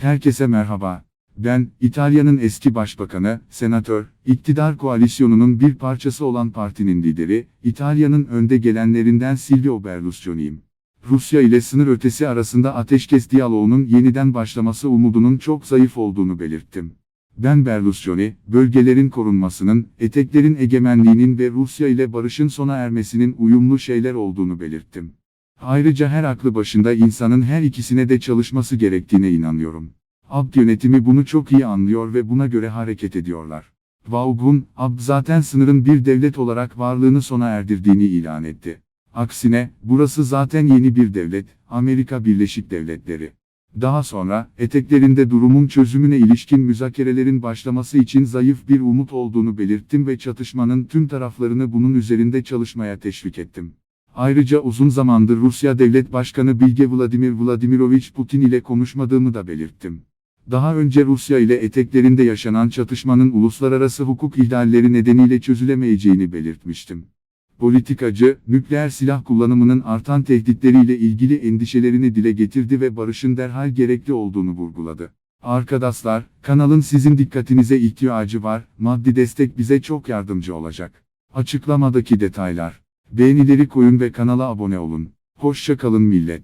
Herkese merhaba. Ben, İtalya'nın eski başbakanı, senatör, iktidar koalisyonunun bir parçası olan partinin lideri, İtalya'nın önde gelenlerinden Silvio Berlusconi'yim. Rusya ile sınır ötesi arasında ateşkes diyaloğunun yeniden başlaması umudunun çok zayıf olduğunu belirttim. Ben Berlusconi, bölgelerin korunmasının, eteklerin egemenliğinin ve Rusya ile barışın sona ermesinin uyumlu şeyler olduğunu belirttim. Ayrıca her aklı başında insanın her ikisine de çalışması gerektiğine inanıyorum. Abd yönetimi bunu çok iyi anlıyor ve buna göre hareket ediyorlar. Vaugun, Abd zaten sınırın bir devlet olarak varlığını sona erdirdiğini ilan etti. Aksine, burası zaten yeni bir devlet, Amerika Birleşik Devletleri. Daha sonra, eteklerinde durumun çözümüne ilişkin müzakerelerin başlaması için zayıf bir umut olduğunu belirttim ve çatışmanın tüm taraflarını bunun üzerinde çalışmaya teşvik ettim. Ayrıca uzun zamandır Rusya Devlet Başkanı Bilge Vladimir Vladimirovich Putin ile konuşmadığımı da belirttim. Daha önce Rusya ile eteklerinde yaşanan çatışmanın uluslararası hukuk ihlalleri nedeniyle çözülemeyeceğini belirtmiştim. Politikacı, nükleer silah kullanımının artan tehditleriyle ilgili endişelerini dile getirdi ve barışın derhal gerekli olduğunu vurguladı. Arkadaşlar, kanalın sizin dikkatinize ihtiyacı var, maddi destek bize çok yardımcı olacak. Açıklamadaki detaylar. Beğenileri koyun ve kanala abone olun. Hoşça kalın millet.